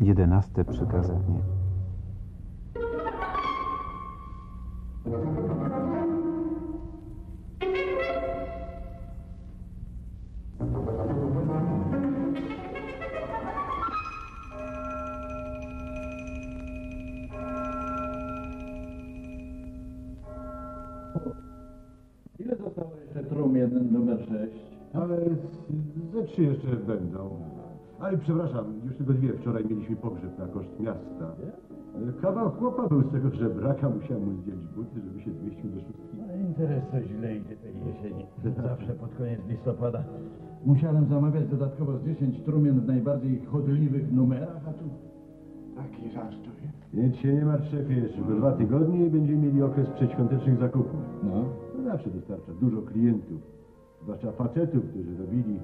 Jedenaste przykazanie. Ile zostało jeszcze trumien numer 6? Ale ze trzy jeszcze będą. Ale przepraszam, już tylko dwie. Wczoraj mieliśmy pogrzeb na koszt miasta. Kawał chłopa był z tego żebraka, musiałem mu zdjąć buty, żeby się zmieścił do szóstki. No, interes to źle idzie tej jesieni. Zawsze pod koniec listopada. Musiałem zamawiać dodatkowo z 10 trumien w najbardziej chodliwych numerach, a tu taki zastoj. Więc się nie martw szefie, jeszcze tylko dwa tygodnie i będziemy mieli okres przedświątecznych zakupów. No. To zawsze dostarcza dużo klientów, zwłaszcza facetów, którzy robili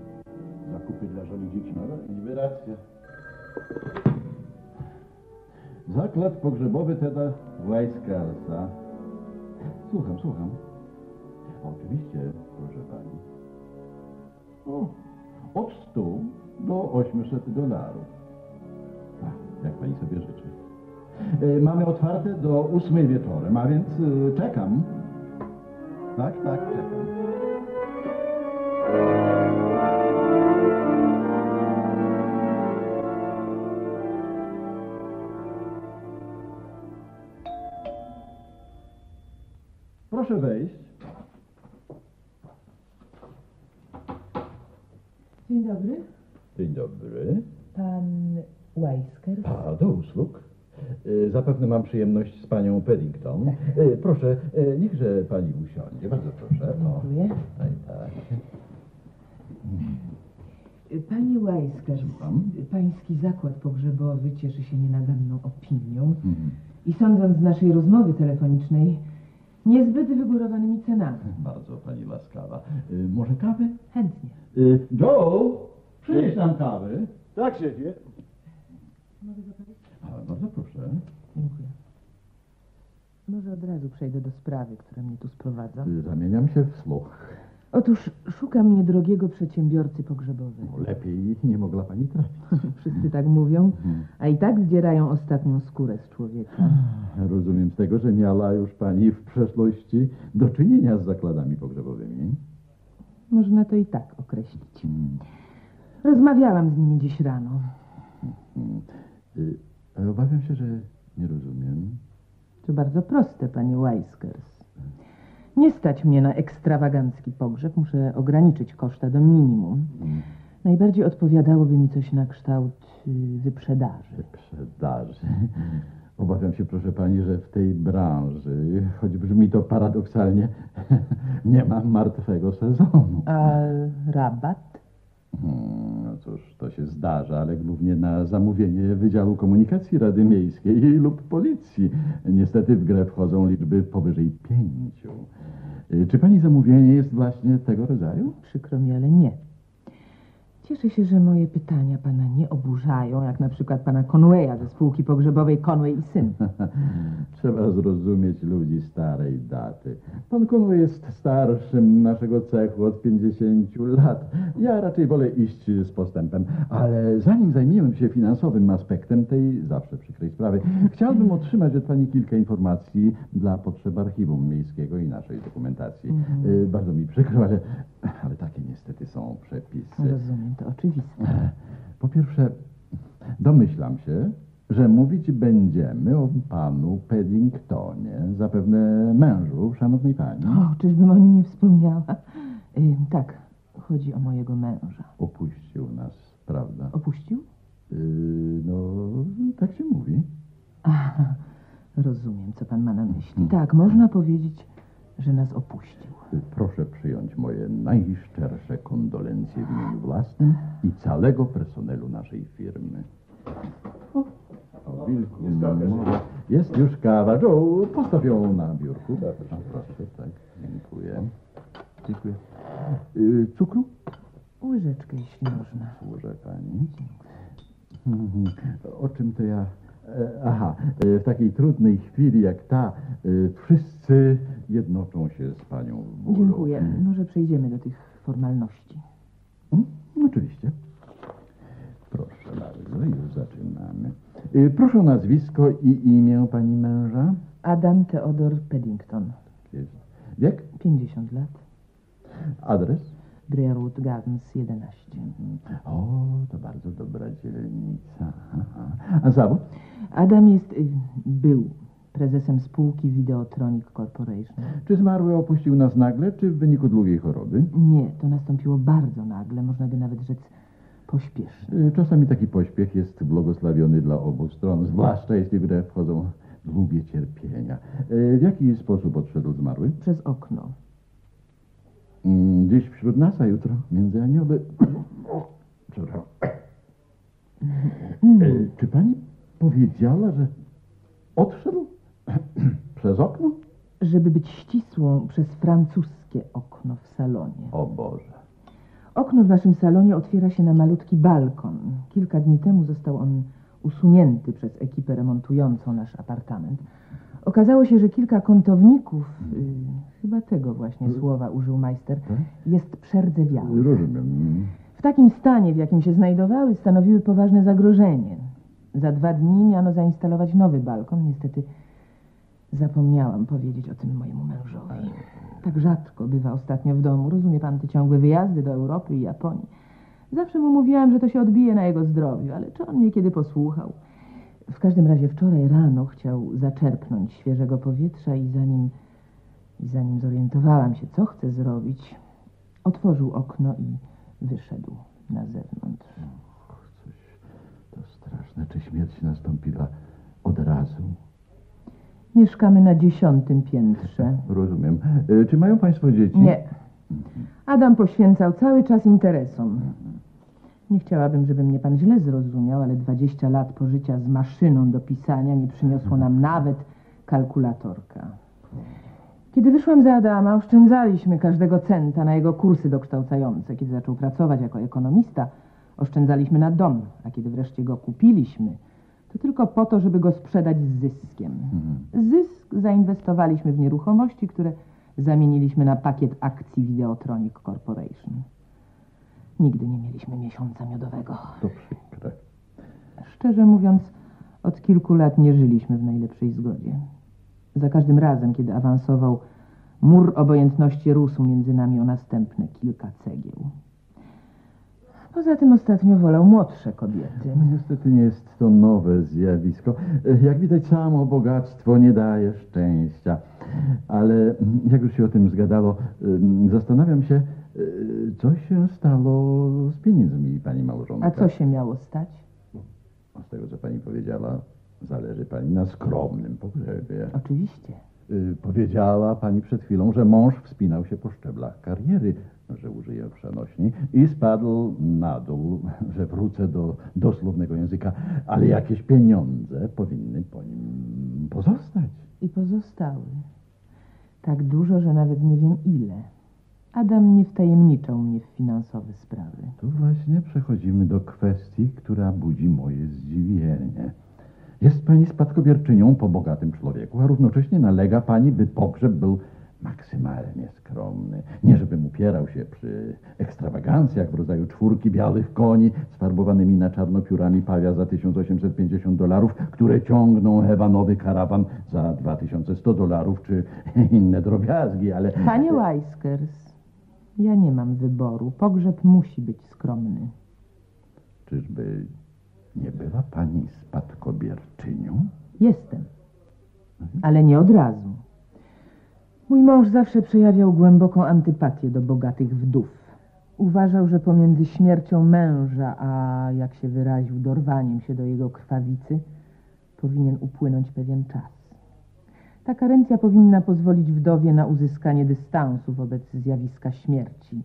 zakupy dla żony i dzieci. No, niby racja. Zaklad pogrzebowy Teda Weiskarsa. Słucham, słucham. Oczywiście, proszę pani. O, od 100 do 800 dolarów. Tak, jak pani sobie życzy. E, Mamy otwarte do 8 wieczorem, a więc e, czekam. Tak, tak, czekam. Proszę wejść. Dzień dobry. Dzień dobry. Pan Weisker. A, do usług. E, Zapewne mam przyjemność z panią Paddington. E, Proszę, e, niechże pani usiądzie. Bardzo proszę. O, Dziękuję. tak, tak. Panie Weisker, Słucham. pański zakład pogrzebowy cieszy się nienaganną opinią Mhm. i sądząc z naszej rozmowy telefonicznej, niezbyt wygórowanymi cenami. Bardzo pani łaskawa. E, Może kawy? Chętnie. E, Joe, przynieś nam kawy. Tak, szefie. Mogę zapalić? A, bardzo proszę. Dziękuję. Może od razu przejdę do sprawy, która mnie tu sprowadza. E, Zamieniam się w słuch. Otóż szukam niedrogiego przedsiębiorcy pogrzebowego. No, lepiej nie mogła pani trafić. Wszyscy tak mówią, a i tak zdzierają ostatnią skórę z człowieka. Rozumiem z tego, że miała już pani w przeszłości do czynienia z zakładami pogrzebowymi. Można to i tak określić. Hmm. Rozmawiałam z nimi dziś rano. Hmm. Y, Obawiam się, że nie rozumiem. To bardzo proste, panie Weiskers. Nie stać mnie na ekstrawagancki pogrzeb. Muszę ograniczyć koszta do minimum. Mm, Najbardziej odpowiadałoby mi coś na kształt y, wyprzedaży. Sprzedaży. Obawiam się, proszę pani, że w tej branży, choć brzmi to paradoksalnie, nie ma martwego sezonu. A rabat? Hmm, No cóż, to się zdarza, ale głównie na zamówienie Wydziału Komunikacji Rady Miejskiej lub Policji. Niestety w grę wchodzą liczby powyżej pięciu. Y, Czy pani zamówienie jest właśnie tego rodzaju? Przykro mi, ale nie. Cieszę się, że moje pytania pana nie oburzają, jak na przykład pana Conwaya ze spółki pogrzebowej Conway i Syn. Trzeba zrozumieć ludzi starej daty. Pan Conway jest starszym naszego cechu od 50 lat. Ja raczej wolę iść z postępem. Ale zanim zajmiemy się finansowym aspektem tej zawsze przykrej sprawy, chciałbym otrzymać od pani kilka informacji dla potrzeb archiwum miejskiego i naszej dokumentacji. Y, Bardzo mi przykro, ale, ale takie niestety są przepisy. Rozumiem, to oczywiste. Po pierwsze, domyślam się, że mówić będziemy o panu Paddingtonie, zapewne mężu szanownej pani. O, czyżbym o nim nie wspomniała? Y, tak, chodzi o mojego męża. Opuścił nas, prawda? Opuścił? Yy, no, tak się mówi. Aha, rozumiem, co pan ma na myśli. Tak, można powiedzieć, że nas opuścił. Proszę przyjąć moje najszczersze kondolencje w imieniu własnym i całego personelu naszej firmy. O, wilku, mowa. Jest już kawa. Joe, postaw ją na biurku. A, proszę, tak, dziękuję. Dziękuję. Yy, cukru? Łyżeczkę, jeśli można. Służę pani. O czym to ja Aha, e, w takiej trudnej chwili jak ta, e, wszyscy jednoczą się z panią w bólu. Dziękuję. Może przejdziemy do tych formalności. Mm, Oczywiście. Proszę bardzo, już zaczynamy. E, Proszę o nazwisko i imię pani męża. Adam Theodor Paddington. Jest. Wiek? 50 lat. Adres? Breerwood Gardens 11. O, to bardzo dobra dzielnica. A zawód? Adam jest, y, był prezesem spółki Videotronic Corporation. Czy zmarły opuścił nas nagle, czy w wyniku długiej choroby? Nie, to nastąpiło bardzo nagle, można by nawet rzec pośpiesznie. Y, Czasami taki pośpiech jest błogosławiony dla obu stron, zwłaszcza jeśli w grę wchodzą długie cierpienia. Y, W jaki sposób odszedł zmarły? Przez okno. Mm, Dziś wśród nas, a jutro między anioły. O, Przepraszam. Y, Czy pani powiedziała, że odszedł przez okno? Żeby być ścisłą, przez francuskie okno w salonie. O Boże. Okno w naszym salonie otwiera się na malutki balkon. Kilka dni temu został on usunięty przez ekipę remontującą nasz apartament. Okazało się, że kilka kątowników, y, chyba tego właśnie słowa użył majster, Tak? jest przerdzewiałych. Rozumiem. W takim stanie, w jakim się znajdowały, stanowiły poważne zagrożenie. Za dwa dni miano zainstalować nowy balkon. Niestety zapomniałam powiedzieć o tym mojemu mężowi. Tak rzadko bywa ostatnio w domu. Rozumie pan te ciągłe wyjazdy do Europy i Japonii. Zawsze mu mówiłam, że to się odbije na jego zdrowiu, ale czy on mnie kiedy posłuchał? W każdym razie wczoraj rano chciał zaczerpnąć świeżego powietrza i zanim, i zanim zorientowałam się, co chce zrobić, otworzył okno i wyszedł na zewnątrz. Coś to straszne. Czy śmierć nastąpiła od razu? Mieszkamy na dziesiątym piętrze. Rozumiem. Y, Czy mają państwo dzieci? Nie. Adam poświęcał cały czas interesom. Nie chciałabym, żeby mnie pan źle zrozumiał, ale 20 lat pożycia z maszyną do pisania nie przyniosło nam nawet kalkulatorka. Kiedy wyszłam za Adama, oszczędzaliśmy każdego centa na jego kursy dokształcające. Kiedy zaczął pracować jako ekonomista, oszczędzaliśmy na dom, a kiedy wreszcie go kupiliśmy, to tylko po to, żeby go sprzedać z zyskiem. Zysk zainwestowaliśmy w nieruchomości, które zamieniliśmy na pakiet akcji Videotronic Corporation. Nigdy nie mieliśmy miesiąca miodowego. To przykre. Szczerze mówiąc, od kilku lat nie żyliśmy w najlepszej zgodzie. Za każdym razem, kiedy awansował, mur obojętności rósł między nami o następne kilka cegieł. Poza tym ostatnio wolał młodsze kobiety. No, niestety nie jest to nowe zjawisko. Jak widać, samo bogactwo nie daje szczęścia. Ale jak już się o tym zgadało, zastanawiam się, y, co się stało z pieniędzmi pani małżonka. A co się miało stać? Z tego, co pani powiedziała, zależy pani na skromnym pogrzebie. Oczywiście. Y, Powiedziała pani przed chwilą, że mąż wspinał się po szczeblach kariery, że użyję przenośni, i spadł na dół, że wrócę do dosłownego języka, ale jakieś pieniądze powinny po nim pozostać. I pozostały. Tak dużo, że nawet nie wiem ile. Adam nie wtajemniczał mnie w finansowe sprawy. Tu właśnie przechodzimy do kwestii, która budzi moje zdziwienie. Jest pani spadkobierczynią po bogatym człowieku, a równocześnie nalega pani, by pogrzeb był maksymalnie skromny. Nie żebym upierał się przy ekstrawagancjach w rodzaju czwórki białych koni sfarbowanymi na czarno piórami pawia za 1850 dolarów, które ciągną hewanowy karawan za 2100 dolarów, czy inne drobiazgi, ale... Panie Weiskers, ja nie mam wyboru. Pogrzeb musi być skromny. Czyżby nie była pani spadkobierczynią? Jestem. Ale nie od razu. Mój mąż zawsze przejawiał głęboką antypatię do bogatych wdów. Uważał, że pomiędzy śmiercią męża, a jak się wyraził, dorwaniem się do jego krwawicy, powinien upłynąć pewien czas. Ta karencja powinna pozwolić wdowie na uzyskanie dystansu wobec zjawiska śmierci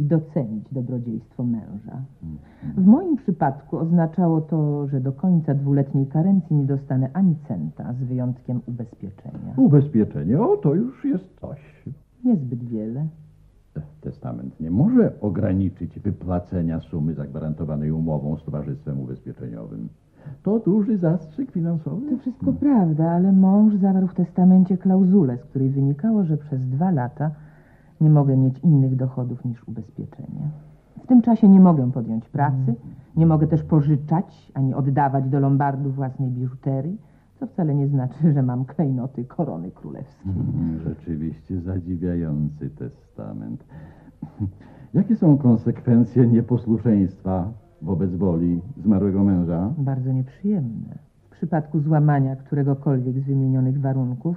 i docenić dobrodziejstwo męża. W moim przypadku oznaczało to, że do końca dwuletniej karencji nie dostanę ani centa, z wyjątkiem ubezpieczenia. Ubezpieczenie, o to już jest coś. Niezbyt wiele. Testament nie może ograniczyć wypłacenia sumy zagwarantowanej umową z towarzystwem ubezpieczeniowym. To duży zastrzyk finansowy? To wszystko prawda, ale mąż zawarł w testamencie klauzulę, z której wynikało, że przez dwa lata nie mogę mieć innych dochodów niż ubezpieczenie. W tym czasie nie mogę podjąć pracy, nie mogę też pożyczać ani oddawać do lombardu własnej biżuterii, co wcale nie znaczy, że mam klejnoty korony królewskiej. Mm, Rzeczywiście zadziwiający testament. Jakie są konsekwencje nieposłuszeństwa wobec woli zmarłego męża? Bardzo nieprzyjemne. W przypadku złamania któregokolwiek z wymienionych warunków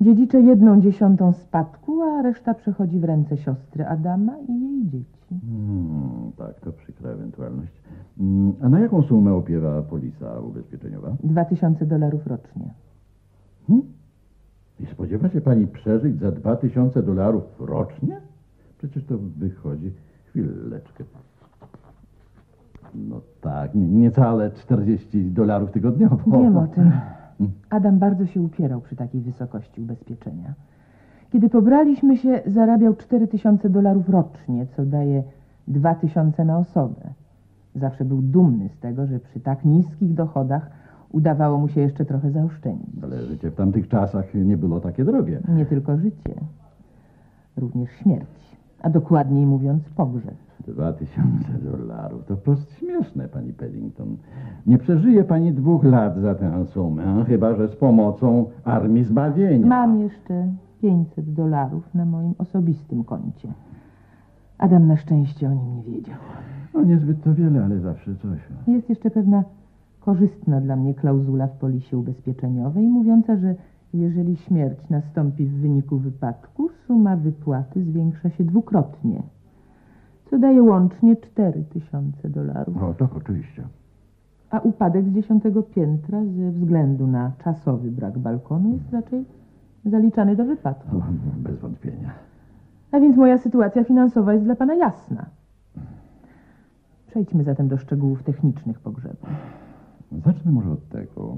dziedziczę jedną dziesiątą spadku, a reszta przechodzi w ręce siostry Adama i jej dzieci. Hmm, tak, to przykra ewentualność. Mm, A na jaką sumę opiewa polisa ubezpieczeniowa? Dwa tysiące dolarów rocznie. Hmm? I spodziewa się pani przeżyć za 2000 dolarów rocznie? Przecież to wychodzi... Chwileczkę. No tak, nie- niecałe 40 dolarów tygodniowo. Wiem o tym. Adam bardzo się upierał przy takiej wysokości ubezpieczenia. Kiedy pobraliśmy się, zarabiał 4000 dolarów rocznie, co daje 2000 na osobę. Zawsze był dumny z tego, że przy tak niskich dochodach udawało mu się jeszcze trochę zaoszczędzić. Ale życie w tamtych czasach nie było takie drogie. Nie tylko życie, również śmierć, a dokładniej mówiąc pogrzeb. 2000 dolarów. To wprost śmieszne, pani Paddington. Nie przeżyje pani dwóch lat za tę sumę, chyba że z pomocą Armii Zbawienia. Mam jeszcze 500 dolarów na moim osobistym koncie. Adam na szczęście o nim nie wiedział. No niezbyt to wiele, ale zawsze coś. Jest jeszcze pewna korzystna dla mnie klauzula w polisie ubezpieczeniowej, mówiąca, że jeżeli śmierć nastąpi w wyniku wypadku, suma wypłaty zwiększa się dwukrotnie, co daje łącznie 4000 dolarów. O, tak, oczywiście. A upadek z dziesiątego piętra ze względu na czasowy brak balkonu jest raczej zaliczany do wypadku. O, bez wątpienia. A więc moja sytuacja finansowa jest dla pana jasna. Przejdźmy zatem do szczegółów technicznych pogrzebu. Zacznę może od tego,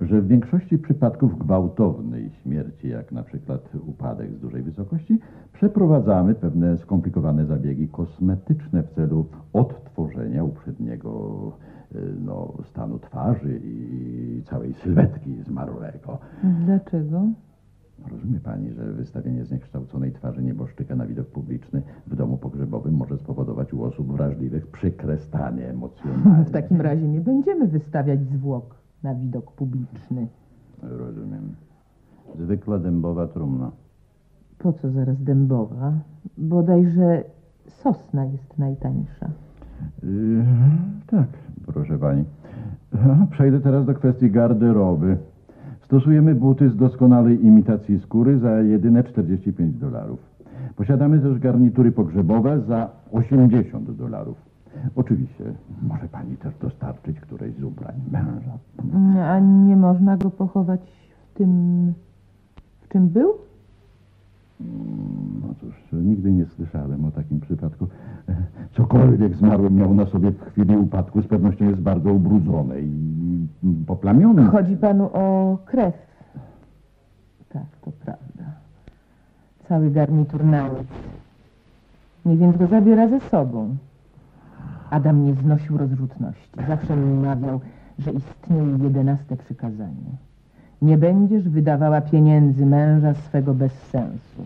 że w większości przypadków gwałtownej śmierci, jak na przykład upadek z dużej wysokości, przeprowadzamy pewne skomplikowane zabiegi kosmetyczne w celu odtworzenia uprzedniego y, no, stanu twarzy i całej sylwetki zmarłego. Dlaczego? Rozumie pani, że wystawienie zniekształconej twarzy nieboszczyka na widok publiczny w domu pogrzebowym może spowodować u osób wrażliwych przykre stany emocjonalne. W takim razie nie będziemy wystawiać zwłok na widok publiczny. Rozumiem. Zwykła dębowa trumna. Po co zaraz dębowa? Bodajże sosna jest najtańsza. Yy, tak, proszę pani. Przejdę teraz do kwestii garderoby. Stosujemy buty z doskonałej imitacji skóry za jedyne 45 dolarów. Posiadamy też garnitury pogrzebowe za 80 dolarów. Oczywiście, może pani też dostarczyć któreś z ubrań męża. A nie można go pochować w tym, w czym był? No cóż, nigdy nie słyszałem o takim przypadku. Cokolwiek zmarły miał na sobie w chwili upadku, z pewnością jest bardzo ubrudzone i poplamione. Chodzi panu o krew. Tak, to prawda. Cały garnitur na nic. Nie więc go zabiera ze sobą. Adam nie znosił rozrzutności. Zawsze mawiał, że istnieje jedenaste przykazanie. Nie będziesz wydawała pieniędzy męża swego bez sensu.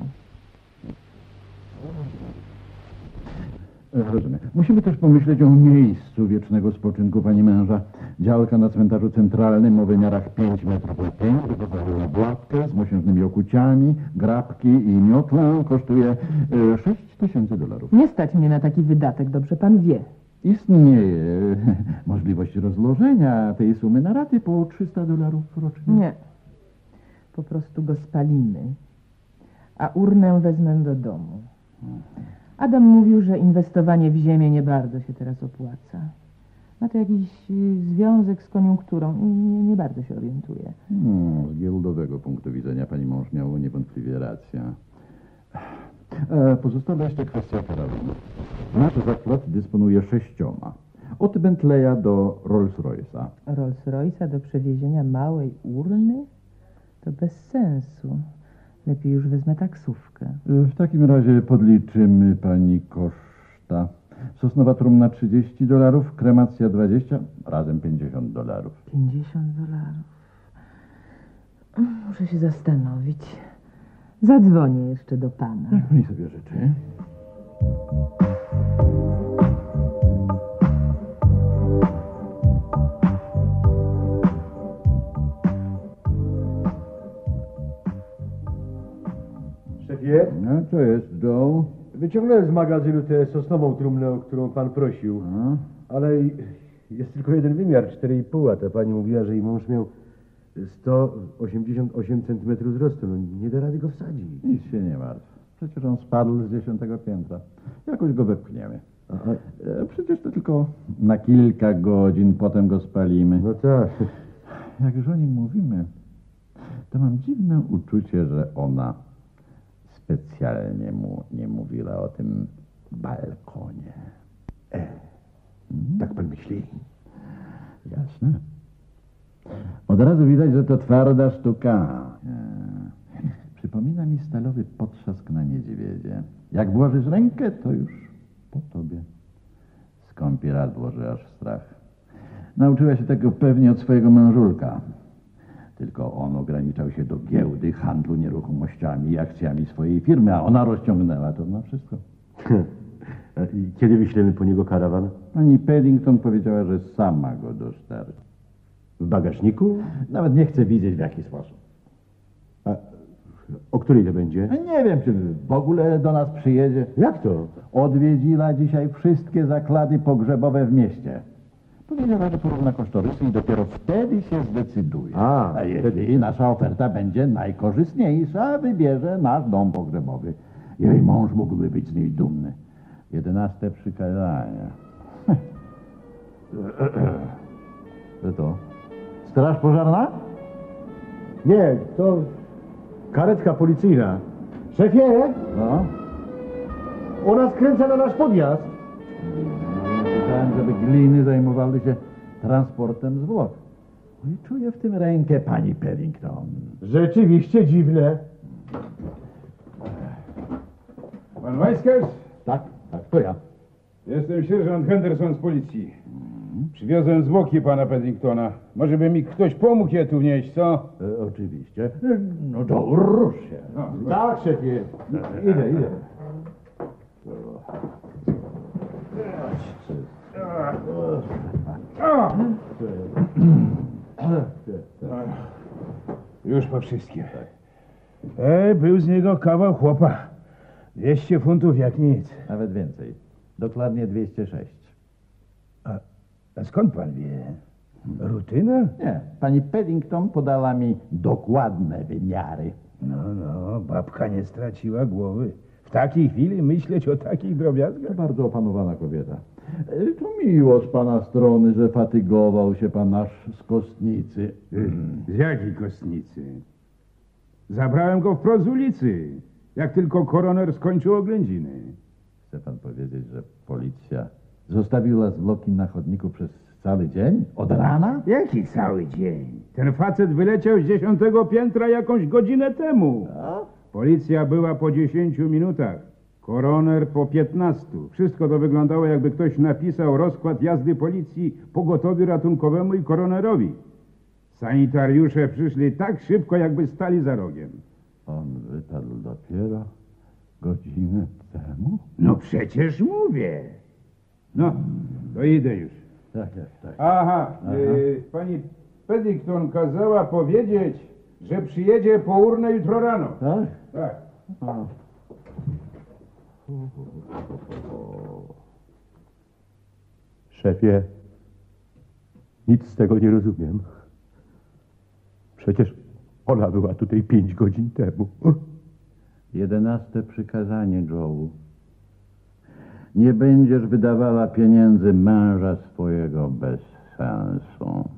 E, Rozumiem. Musimy też pomyśleć o miejscu wiecznego spoczynku pani męża. Działka na cmentarzu centralnym o wymiarach 5 metrów na 5, wygotowaną łapkę z mosiężnymi okuciami, grabki i miotlę kosztuje e, 6 tysięcy dolarów. Nie stać mnie na taki wydatek, dobrze pan wie. Istnieje możliwość rozłożenia tej sumy na raty po 300 dolarów rocznie. Nie. Po prostu go spalimy. A urnę wezmę do domu. Adam mówił, że inwestowanie w ziemię nie bardzo się teraz opłaca. Ma to jakiś y, związek z koniunkturą i nie, nie bardzo się orientuje. Hmm, z giełdowego punktu widzenia pani mąż miał niewątpliwie rację. E, Pozostała jeszcze kwestia karabinu. Nasz zakład dysponuje sześcioma. Od Bentleya do Rolls-Royce'a. Rolls-Royce'a do przewiezienia małej urny? To bez sensu. Lepiej już wezmę taksówkę. E, W takim razie podliczymy pani koszta. Sosnowa trumna 30 dolarów, kremacja 20, razem 50 dolarów. 50 dolarów. Muszę się zastanowić. Zadzwonię jeszcze do pana. Jak mi sobie życzy? Szefie, No, co jest, Joe? wyciągnąłem z magazynu tę sosnową trumnę, o którą pan prosił, No, ale i- jest tylko jeden wymiar, 4,5, a ta pani mówiła, że jej mąż miał 188 cm wzrostu. No nie da rady go wsadzić. nic się nie martw. Przecież on spadł z dziesiątego piętra. Jakoś go wepchniemy. A, a, E, Przecież to tylko na kilka godzin, potem go spalimy. no tak. Jak już o nim mówimy, to mam dziwne uczucie, że ona specjalnie mu nie mówiła o tym balkonie. Tak pan myśli? Jasne. Od razu widać, że to twarda sztuka. Przypomina mi stalowy potrzask na niedźwiedzie. Jak włożysz rękę, to już po tobie. Skąpieradło, że aż strach. Nauczyła się tego pewnie od swojego mężulka. Tylko on ograniczał się do giełdy, handlu nieruchomościami i akcjami swojej firmy, a ona rozciągnęła to na wszystko. I Kiedy wyślemy po niego karawan? Pani Paddington powiedziała, że sama go dostarczy. W bagażniku? Nawet nie chcę widzieć w jaki sposób. A o której to będzie? Nie wiem, czy w ogóle do nas przyjedzie. Jak to? Odwiedziła dzisiaj wszystkie zaklady pogrzebowe w mieście. Powiedziała, że porówna kosztorysy i dopiero wtedy się zdecyduje. A, jeśli nasza oferta będzie najkorzystniejsza, wybierze nasz dom pogrzebowy. Jej mąż mógłby być z niej dumny. Jedenaste przykazanie. Co to? Straż pożarna? Nie, to karetka policyjna. Szefie, No. ona skręca na nasz podjazd. Słyszałem, żeby gliny zajmowały się transportem zwłok. No i czuję w tym rękę pani Paddington. Rzeczywiście dziwne. Pan Wajskarz? Tak, tak, to ja. Jestem sierżant Henderson z policji. Przywiozłem zwłoki pana Paddingtona. Może by mi ktoś pomógł je tu wnieść, co? E, oczywiście. No to rusz się. No, Tak, szefie. Idę, idę. Już po wszystkim. E, był z niego kawał chłopa. 200 funtów jak nic. Nawet więcej. Dokładnie 206. A skąd pan wie? Rutyna? Nie, pani Paddington podała mi dokładne wymiary. No, no, babka nie straciła głowy. W takiej chwili myśleć o takich drobiazgach? bardzo opanowana kobieta. E, To miło z pana strony, że fatygował się pan aż z kostnicy. Z jakiej kostnicy? Zabrałem go wprost z ulicy, jak tylko koroner skończył oględziny. Chce pan powiedzieć, że policja zostawiła zwłoki na chodniku przez cały dzień? Od rana? Jaki cały dzień? Ten facet wyleciał z dziesiątego piętra jakąś godzinę temu. A? Policja była po dziesięciu minutach. Koroner po piętnastu. Wszystko to wyglądało, jakby ktoś napisał rozkład jazdy policji pogotowiu ratunkowemu i koronerowi. Sanitariusze przyszli tak szybko, jakby stali za rogiem. On wypadł dopiero godzinę temu? No przecież mówię. No, to idę już. Tak, tak, tak. Aha, y, pani Paddington kazała powiedzieć, że przyjedzie po urnę jutro rano. Tak? Tak. A. Szefie, nic z tego nie rozumiem. Przecież ona była tutaj pięć godzin temu. Jedenaste przykazanie, Joe. Nie będziesz wydawała pieniędzy męża swojego bez sensu.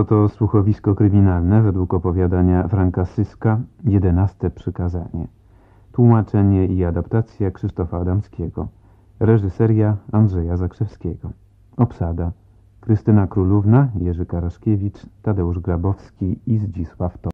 Było to słuchowisko kryminalne według opowiadania Franka Syska, jedenaste przykazanie. Tłumaczenie i adaptacja Krzysztofa Adamskiego. Reżyseria Andrzeja Zakrzewskiego. Obsada Krystyna Królówna, Jerzy Karaszkiewicz, Tadeusz Grabowski i Zdzisław To.